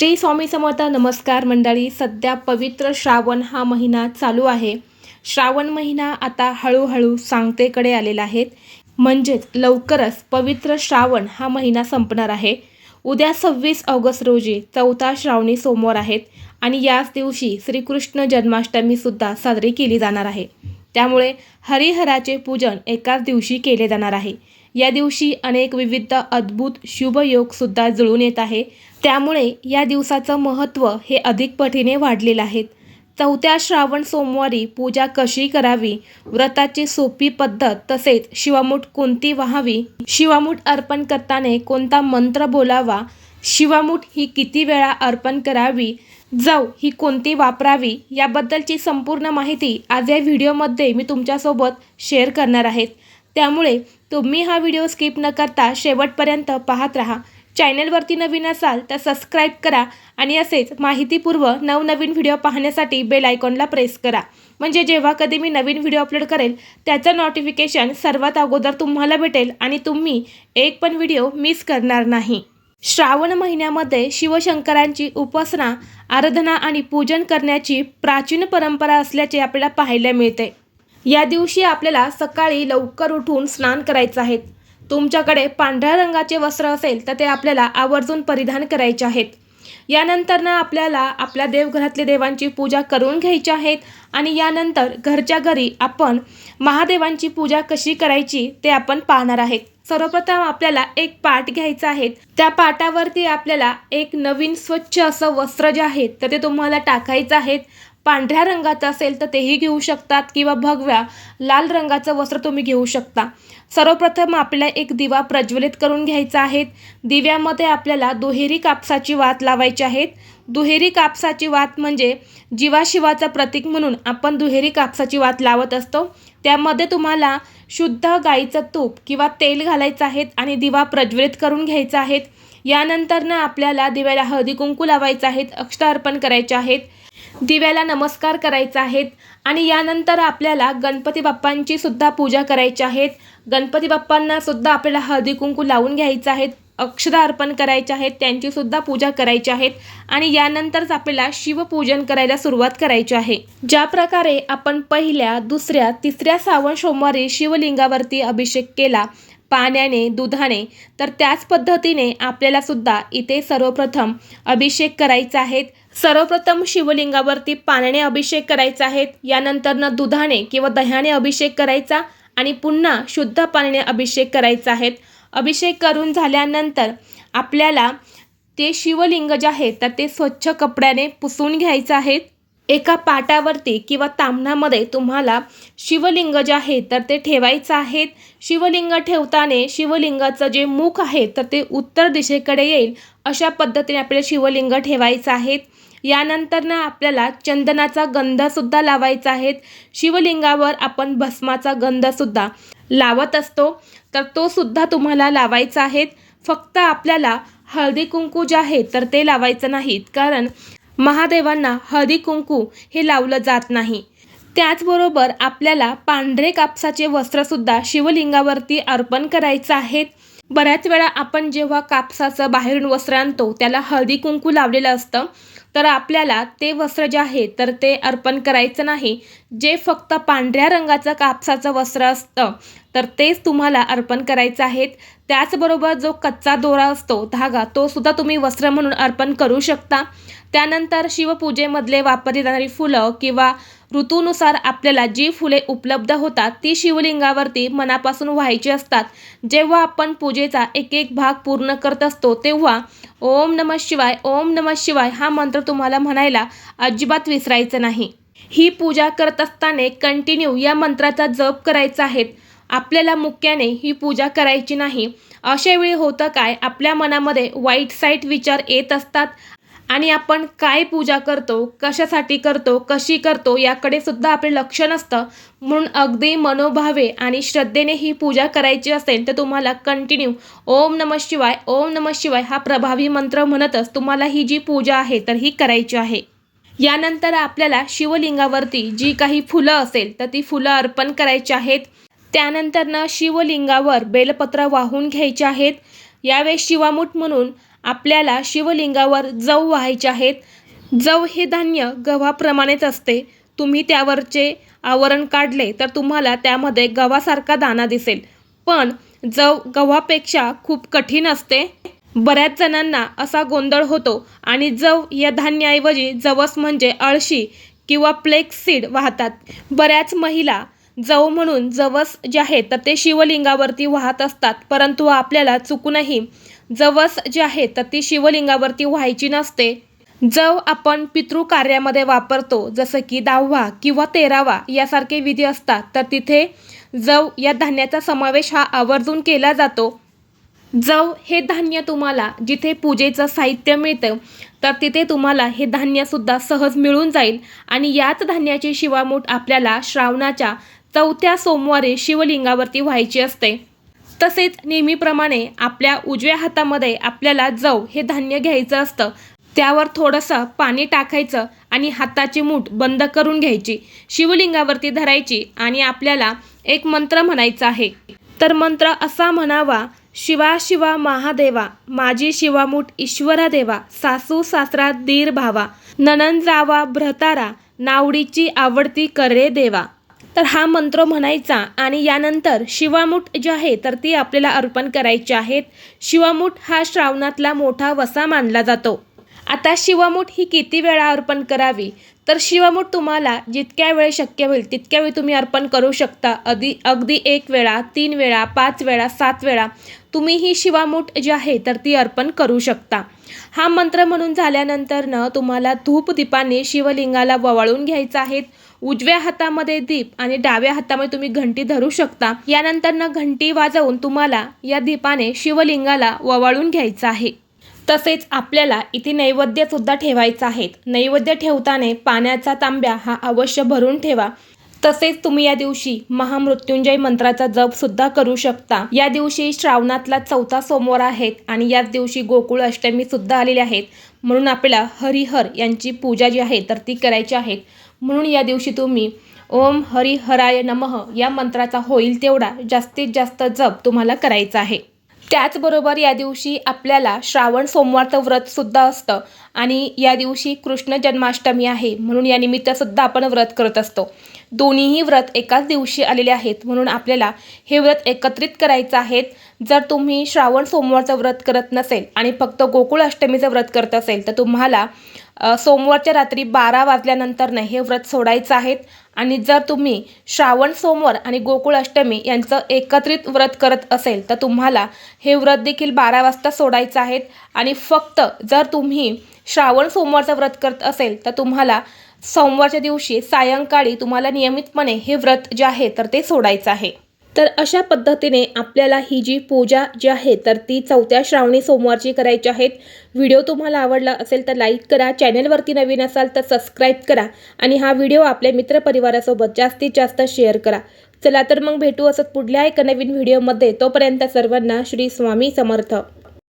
श्री स्वामी समर्थ नमस्कार मंडळी. सध्या पवित्र श्रावण हा महिना चालू आहे. श्रावण महिना आता हळूहळू सांगतेकडे आलेला आहे. म्हणजेच लवकरच पवित्र श्रावण हा महिना संपणार आहे. उद्या सव्वीस ऑगस्ट रोजी चौथा श्रावणी सोमवार आहेत आणि याच दिवशी श्रीकृष्ण जन्माष्टमीसुद्धा साजरी केली जाणार आहे. त्यामुळे हरिहराचे पूजन एकाच दिवशी केले जाणार आहे. या दिवशी अनेक विविध अद्भुत शुभयोगसुद्धा जुळून येत आहे. त्यामुळे या दिवसाचं महत्त्व हे अधिक पटीने वाढलेलं आहे. चौथ्या श्रावण सोमवारी पूजा कशी करावी व्रताची सोपी पद्धत तसेच शिवामूठ कोणती व्हावी शिवामूठ अर्पण करताना कोणता मंत्र बोलावा शिवामूठ ही किती वेळा अर्पण करावी जाऊ ही कोणती वापरावी याबद्दलची संपूर्ण माहिती आज या व्हिडिओमध्ये मी तुमच्यासोबत शेअर करणार आहेत त्यामुळे तुम्ही हा व्हिडिओ स्किप न करता शेवटपर्यंत पाहत राहा. चॅनलवरती नवीन असाल तर सबस्क्राईब करा आणि असेच माहितीपूर्व नवनवीन व्हिडिओ पाहण्यासाठी बेल आयकॉनला प्रेस करा. म्हणजे जेव्हा कधी मी नवीन व्हिडिओ अपलोड करेल त्याचं नोटिफिकेशन सर्वात अगोदर तुम्हाला भेटेल आणि तुम्ही एक पण व्हिडिओ मिस करणार नाही. श्रावण महिन्यामध्ये शिवशंकरांची उपासना आराधना आणि पूजन करण्याची प्राचीन परंपरा असल्याचे आपल्याला पाहायला मिळते. या दिवशी आपल्याला सकाळी लवकर उठून स्नान करायचं आहे. तुमच्याकडे पांढऱ्या रंगाचे वस्त्र असेल तर ते आपल्याला आवर्जून परिधान करायचे आहेत. यानंतरनं आपल्याला आपल्या देवघरातल्या देवांची पूजा करून घ्यायची आहेत आणि यानंतर घरच्या घरी आपण महादेवांची पूजा कशी करायची ते आपण पाहणार आहेत. सर्वप्रथम आपल्याला एक पाट घ्यायचा आहे. त्या पाटावरती आपल्याला एक नवीन स्वच्छ असं वस्त्र जे आहे तर ते तुम्हाला टाकायचं आहे. पांढऱ्या रंगाचं असेल तर तेही घेऊ शकतात किंवा भगव्या लाल रंगाचं वस्त्र तुम्ही घेऊ शकता. सर्वप्रथम आपल्याला एक दिवा प्रज्वलित करून घ्यायचा आहे. दिव्यामध्ये आपल्याला दुहेरी कापसाची वात लावायची आहेत दुहेरी कापसाची वात म्हणजे जीवाशिवाचं प्रतीक म्हणून आपण दुहेरी कापसाची वात लावत असतो. त्यामध्ये तुम्हाला शुद्ध गाईचं तूप किंवा तेल घालायचं आहे आणि दिवा प्रज्वलित करून घ्यायचा आहे. यानंतरनं आपल्याला दिव्याला हळदी कुंकू लावायचं आहेत अक्षता अर्पण करायचे आहेत दिव्याला नमस्कार करायचा आहेत आणि यानंतर आपल्याला गणपती बाप्पांची सुद्धा पूजा करायची आहेत. गणपती बाप्पांना सुद्धा आपल्याला हळदी कुंकू लावून घ्यायचं आहेत. अक्षदा अर्पण करायचे आहेत. त्यांची सुद्धा पूजा करायची आहेत. आणि यानंतरच आपल्याला शिवपूजन करायला सुरुवात करायची आहे. ज्या प्रकारे आपण पहिल्या दुसऱ्या तिसऱ्या सावण सोमवारी शिवलिंगावरती अभिषेक केला पाण्याने दुधाने तर त्याच पद्धतीने आपल्याला सुद्धा इथे सर्वप्रथम अभिषेक करायचा आहेत सर्वप्रथम शिवलिंगावरती पाण्याने अभिषेक करायचा आहे यानंतरनं दुधाने किंवा दह्याने अभिषेक करायचा आणि पुन्हा शुद्ध पाण्याने अभिषेक करायचा आहे अभिषेक करून झाल्यानंतर आपल्याला ते शिवलिंग जे आहे तर ते स्वच्छ कपड्याने पुसून घ्यायचं आहे एका पाटावरती किंवा तामणामध्ये तुम्हाला शिवलिंग जे आहे तर ते ठेवायचं आहे. शिवलिंग ठेवताना शिवलिंगाचं जे मुख आहे तर ते उत्तर दिशेकडे येईल. अशा पद्धतीने आपल्याला शिवलिंग ठेवायचं आहे. यानंतरनं आपल्याला चंदनाचा गंधसुद्धा लावायचा आहे. शिवलिंगावर आपण भस्माचा गंधसुद्धा लावत असतो. तर तो सुद्धा तुम्हाला लावायचा आहे. फक्त आपल्याला हळदी कुंकू जे आहे तर ते लावायचं नाहीत कारण महादेवांना हळदी कुंकू हे लावलं जात नाही. त्याचबरोबर आपल्याला पांढरे कापसाचे वस्त्रसुद्धा शिवलिंगावरती अर्पण करायचं आहे. बऱ्याच वेळा आपण जेव्हा कापसाचं बाहेरून वस्त्र आणतो त्याला हळदी कुंकू लावलेलं असतं. तर आपल्याला ते वस्त्र जे आहे तर ते अर्पण करायचं नाही. जे फक्त पांढऱ्या रंगाचं कापसाचं वस्त्र असतं तर तेच तुम्हाला अर्पण करायचं आहेत त्याचबरोबर जो कच्चा दोरा असतो धागा तो सुद्धा तुम्ही वस्त्र म्हणून अर्पण करू शकता. त्यानंतर शिवपूजेमधले वापरली जाणारी फुलं किंवा ऋतूनुसार आपल्याला जी फुले उपलब्ध होतात ती शिवलिंगावरती मनापासून व्हायची असतात. जेव्हा आपण पूजेचा एक एक भाग पूर्ण करत असतो तेव्हा ओम नम शिवाय ओम नम शिवाय हा मंत्र तुम्हाला म्हणायला अजिबात विसरायचं नाही. ही पूजा करत असताना कंटिन्यू या मंत्राचा जप करायचा आहे. आपल्याला मुख्याने ही पूजा करायची नाही. अशा वेळी होतं काय? आपल्या मनामध्ये वाईट साईट विचार येत असतात. आणि आपण काय पूजा करतो कशासाठी करतो कशी करतो याकडे सुद्धा आपले लक्ष नसतं. म्हणून अगदी मनोभावे आणि श्रद्धेने ही पूजा करायची असेल तर तुम्हाला कंटिन्यू ओम नम शिवाय ओम नम शिवाय हा प्रभावी मंत्र म्हणतच तुम्हाला ही जी पूजा आहे तर ही करायची आहे. यानंतर आपल्याला शिवलिंगावरती जी काही फुलं असेल तर ती फुलं अर्पण करायची आहेत. त्यानंतरनं शिवलिंगावर बेलपत्र वाहून घ्यायचे आहेत. यावेळेस शिवामूठ म्हणून आपल्याला शिवलिंगावर जव व्हायचे आहेत. जव हे धान्य गव्हाप्रमाणेच असते. तुम्ही त्यावरचे आवरण काढले तर तुम्हाला त्यामध्ये गव्हासारखा दाणा दिसेल. पण जव गव्हापेक्षा खूप कठीण असते. बऱ्याच जणांना असा गोंधळ होतो आणि जव या धान्याऐवजी जवस म्हणजे अळशी किंवा प्लेक्स सीड वाहतात. बऱ्याच महिला जव म्हणून जवस जे आहे तर ते शिवलिंगावरती वाहत असतात. परंतु आपल्याला चुकूनही जवस जे आहे तर ती शिवलिंगावरती व्हायची नसते. जव आपण पितृकार्यामध्ये वापरतो जसं की दहावा किंवा तेरावा यासारखे विधी असतात तर तिथे जव या धान्याचा समावेश हा आवर्जून केला जातो. जव हे धान्य तुम्हाला जिथे पूजेचं साहित्य मिळतं तर तिथे तुम्हाला हे धान्यसुद्धा सहज मिळून जाईल. आणि याच धान्याची शिवामूठ आपल्याला श्रावणाच्या चौथ्या सोमवारी शिवलिंगावरती व्हायची असते. तसेच नेहमीप्रमाणे आपल्या उजव्या हातामध्ये आपल्याला जव हे धान्य घ्यायचं असतं. त्यावर थोडंसं पाणी टाकायचं आणि हाताची मूठ बंद करून घ्यायची. शिवलिंगावरती धरायची आणि आपल्याला एक मंत्र म्हणायचा आहे. तर मंत्र असा म्हणावा शिवा शिवा महादेवा माझी शिवामूठ ईश्वरा देवा सासू सासरा दीर भावा ननन जावा भ्रतारा नावडीची आवडती करे देवा. तर हा मंत्र म्हणायचा आणि यानंतर शिवामूठ जी आहे तर ती आपल्याला अर्पण करायची आहेत. शिवामूठ हा श्रावणातला मोठा वसा मानला जातो. आता शिवामूठ ही किती वेळा अर्पण करावी? तर शिवामूठ तुम्हाला जितक्या वेळ शक्य होईल तितक्या वेळी तुम्ही अर्पण करू शकता. अगदी अगदी एक वेळा तीन वेळा पाच वेळा सात वेळा तुम्ही ही शिवामूठ जी आहे तर ती अर्पण करू शकता. हा मंत्र म्हणून झाल्यानंतर न तुम्हाला धूप दीपाने शिवलिंगाला ववाळून घ्यायचं आहे. उजव्या हातामध्ये दीप आणि डाव्या हातामध्ये तुम्ही घंटी धरू शकता. यानंतर न घंटी वाजवून तुम्हाला या दीपाने शिवलिंगाला ववाळून घ्यायचं आहे. तसेच आपल्याला इथे नैवेद्यसुद्धा ठेवायचा आहेत. नैवेद्य ठेवताना पाण्याचा तांब्या हा अवश्य भरून ठेवा. तसेच तुम्ही या दिवशी महामृत्युंजय मंत्राचा जपसुद्धा करू शकता. या दिवशी श्रावणातला चौथा सोमवार आहेत आणि याच दिवशी गोकुळ अष्टमी सुद्धा आलेले आहेत म्हणून आपल्याला हरिहर यांची पूजा जी आहे तर ती करायची आहे. म्हणून या दिवशी तुम्ही ओम हरिहराय नमः या मंत्राचा होईल तेवढा जास्तीत जास्त जप तुम्हाला करायचा आहे. त्याचबरोबर या दिवशी आपल्याला श्रावण सोमवारचं व्रतसुद्धा असतं आणि या दिवशी कृष्ण जन्माष्टमी आहे म्हणून या निमित्तसुद्धा आपण व्रत करत असतो. दोन्हीही व्रत एकाच दिवशी आलेले आहेत. म्हणून आपल्याला हे व्रत एकत्रित करायचं आहेत. जर तुम्ही श्रावण सोमवारचं व्रत करत नसेल आणि फक्त गोकुळ अष्टमीचं व्रत करत असेल तर तुम्हाला सोमवारच्या रात्री बारा वाजल्यानंतर हे व्रत सोडायचं आहेत. आणि जर तुम्ही श्रावण सोमवार आणि गोकुळ अष्टमी यांचं एकत्रित व्रत करत असेल तर तुम्हाला हे व्रत देखील बारा वाजता सोडायचं आहेत. आणि फक्त जर तुम्ही श्रावण सोमवारचं व्रत करत असेल तर तुम्हाला सोमवारच्या दिवशी सायंकाळी तुम्हाला नियमितपणे हे व्रत जे आहे तर ते सोडायचं आहे. तर अशा पद्धतीने आपल्याला ही जी पूजा जी आहे तर ती चौथ्या श्रावणी सोमवारची करायची आहेत. व्हिडिओ तुम्हाला आवडला असेल तर लाईक करा चॅनलवरती नवीन असाल तर सबस्क्राईब करा आणि हा व्हिडिओ आपल्या मित्रपरिवारासोबत जास्तीत जास्त शेअर करा. चला तर मग भेटू असत पुढल्या एका नवीन व्हिडिओमध्ये. तोपर्यंत सर्वांना श्री स्वामी समर्थ.